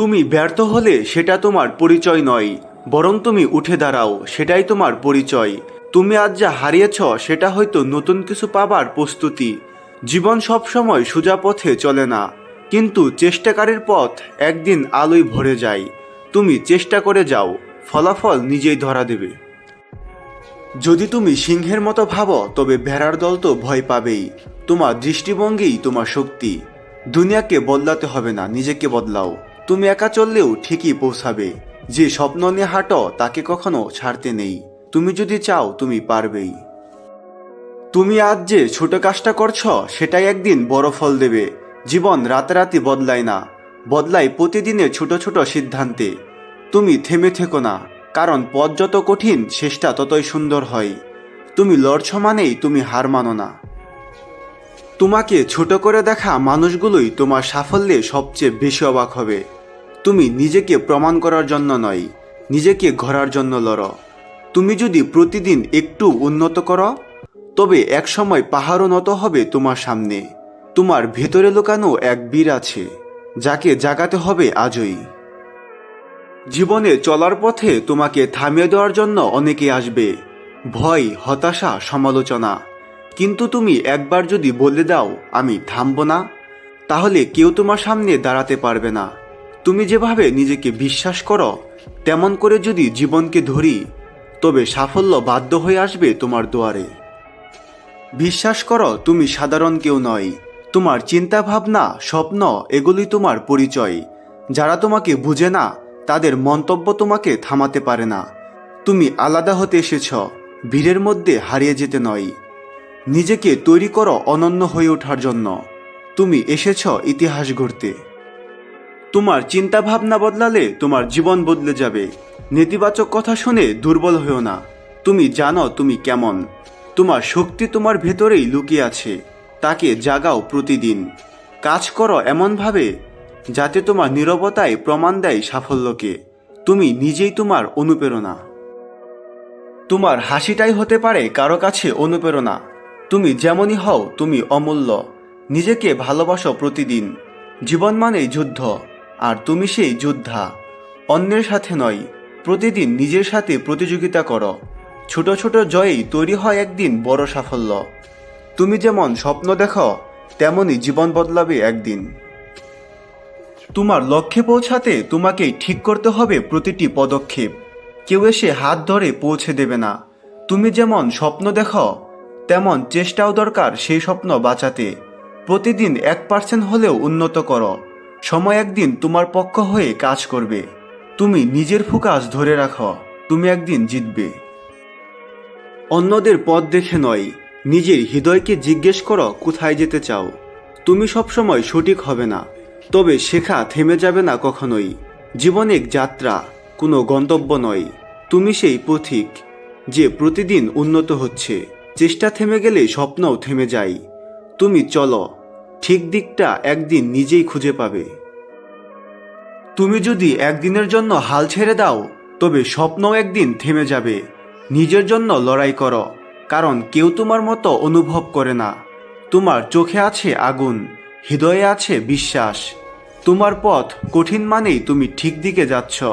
তুমি ব্যর্থ হলে সেটা তোমার পরিচয় নয়, বরং তুমি উঠে দাঁড়াও, সেটাই তোমার পরিচয়। তুমি আজ যা হারিয়েছ, সেটা হয়তো নতুন কিছু পাবার প্রস্তুতি। জীবন সবসময় সোজা পথে চলে না, কিন্তু চেষ্টাকারীর পথ একদিন আলোয় ভরে যায়। তুমি চেষ্টা করে যাও, ফলাফল নিজেই ধরা দেবে। যদি তুমি সিংহের মতো ভাবো, তবে ভেড়ার দল তো ভয় পাবেই। তোমার দৃষ্টিভঙ্গিই তোমার শক্তি। দুনিয়াকে বদলাতে হবে না, নিজেকে বদলাও। তুমি একা চললেও ঠিকই পৌঁছাবে। যে স্বপ্ন নিয়ে হাঁটো, তাকে কখনো ছাড়তে নেই। তুমি যদি চাও, তুমি পারবেই। তুমি আজ যে ছোট কাজটা করছ, সেটাই একদিন বড় ফল দেবে। জীবন রাতারাতি বদলায় না। বদলায় প্রতিদিনে ছোট ছোট সিদ্ধান্তে। তুমি থেমে থেকো না, কারণ পথ যত কঠিন, শেষটা ততই সুন্দর হয়। তুমি লড়ছ মানেই তুমি হার মানো না। তোমাকে ছোট করে দেখা মানুষগুলোই তোমার সাফল্যে সবচেয়ে বেশি অবাক হবে। তুমি নিজেকে প্রমাণ করার জন্য নয়, নিজেকে ঘোরার জন্য লড়ো। তুমি যদি প্রতিদিন একটু উন্নত করো, তবে একসময় পাহাড়ও নত হবে তোমার সামনে। তোমার ভেতরে লুকানো এক বীর আছে, যাকে জাগাতে হবে আজই। জীবনে চলার পথে তোমাকে থামিয়ে দেওয়ার জন্য অনেকে আসবে। ভয়, হতাশা, সমালোচনা। কিন্তু তুমি একবার যদি বলে দাও, আমি থামব না, তাহলে কেউ তোমার সামনে দাঁড়াতে পারবে না। তুমি যেভাবে নিজেকে বিশ্বাস করো, তেমন করে যদি জীবনকে ধরি, তবে সাফল্য বাধ্য হয়ে আসবে তোমার দুয়ারে। বিশ্বাস করো, তুমি সাধারণ কেউ নয়। তোমার চিন্তা ভাবনা স্বপ্ন এগুলি তোমার পরিচয়। যারা তোমাকে বুঝে না, তাদের মন্তব্য তোমাকে থামাতে পারে না। তুমি আলাদা হতে এসেছ, ভিড়ের মধ্যে হারিয়ে যেতে নয়। নিজেকে তৈরি করো অনন্য হয়ে ওঠার জন্য। তুমি এসেছ ইতিহাস গড়তে। তোমার চিন্তা ভাবনা বদলালে তোমার জীবন বদলে যাবে। নেতিবাচক কথা শুনে দুর্বল হয়েও না। তুমি জানো তুমি কেমন। তোমার শক্তি তোমার ভেতরেই লুকিয়ে আছে। তাকে জাগাও প্রতিদিন। কাজ করো এমনভাবে, যাতে তোমার নীরবতায় প্রমাণ দেয় সাফল্যকে। তুমি নিজেই তোমার অনুপ্রেরণা। তোমার হাসিটাই হতে পারে কারও কাছে অনুপ্রেরণা। তুমি যেমনই হও, তুমি অমূল্য। নিজেকে ভালোবাসো প্রতিদিন। জীবন মানেই যুদ্ধ। আর তুমি সেই যোদ্ধা। অন্যের সাথে নয়, প্রতিদিন নিজের সাথে প্রতিযোগিতা করো। ছোট ছোট জয়েই তৈরি হয় একদিন বড় সাফল্য। তুমি যেমন স্বপ্ন দেখো তেমনই জীবন বদলাবে একদিন। তোমার লক্ষ্যে পৌঁছাতে তোমাকেই ঠিক করতে হবে প্রতিটি পদক্ষেপ। কেউ এসে হাত ধরে পৌঁছে দেবে না। তুমি যেমন স্বপ্ন দেখো, তেমন চেষ্টাও দরকার সেই স্বপ্ন বাঁচাতে। প্রতিদিন এক পার্সেন্ট হলেও উন্নত করো। সময় একদিন তোমার পক্ষ হয়ে কাজ করবে। তুমি নিজের ফোকাস ধরে রাখো, তুমি একদিন জিতবে। অন্যদের পথ দেখে নয়, নিজের হৃদয়কে জিজ্ঞেস করো কোথায় যেতে চাও। তুমি সবসময় সঠিক হবে না, তবে শেখা থেমে যাবে না কখনোই। জীবন যাত্রা, কোনো গন্তব্য নয়। তুমি সেই পথিক, যে প্রতিদিন উন্নত হচ্ছে। চেষ্টা থেমে গেলে স্বপ্নও থেমে যায়। তুমি চলো ঠিক দিকটা একদিন নিজেই খুঁজে পাবে। তুমি যদি একদিনের জন্য হাল ছেড়ে দাও, তবে স্বপ্নও একদিন থেমে যাবে। নিজের জন্য লড়াই করো, কারণ কেউ তোমার মতো অনুভব করে না। তোমার চোখে আছে আগুন, হৃদয়ে আছে বিশ্বাস। তোমার পথ কঠিন মানেই তুমি ঠিক দিকে যাচ্ছ,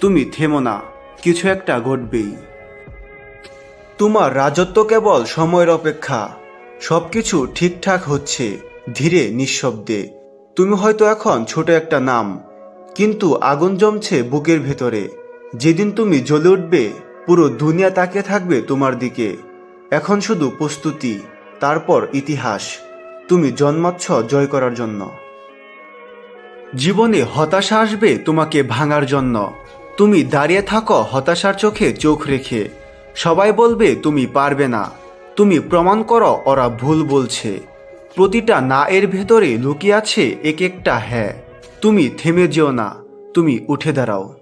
তুমি থেমো না, কিছু একটা ঘটবেই। তোমার রাজত্ব কেবল সময়ের অপেক্ষা, সবকিছু ঠিকঠাক হচ্ছে। ধীরে নিঃশব্দে, তুমি হয়তো এখন ছোট একটা নাম, কিন্তু আগুন জমছে বুকের ভেতরে। যেদিন তুমি জ্বলে উঠবে, পুরো দুনিয়া তাকিয়ে থাকবে তোমার দিকে। এখন শুধু প্রস্তুতি, তারপর ইতিহাস। তুমি জন্মাচ্ছ জয় করার জন্য। জীবনে হতাশা আসবে তোমাকে ভাঙার জন্য। তুমি দাঁড়িয়ে থাকো হতাশার চোখে চোখ রেখে। সবাই বলবে, তুমি পারবে না। তুমি প্রমাণ করো, ওরা ভুল বলছে। প্রতিটা না এর ভেতরে লুকিয়ে আছে এক একটা হ্যাঁ। তুমি থেমে যেও না, তুমি উঠে দাঁড়াও।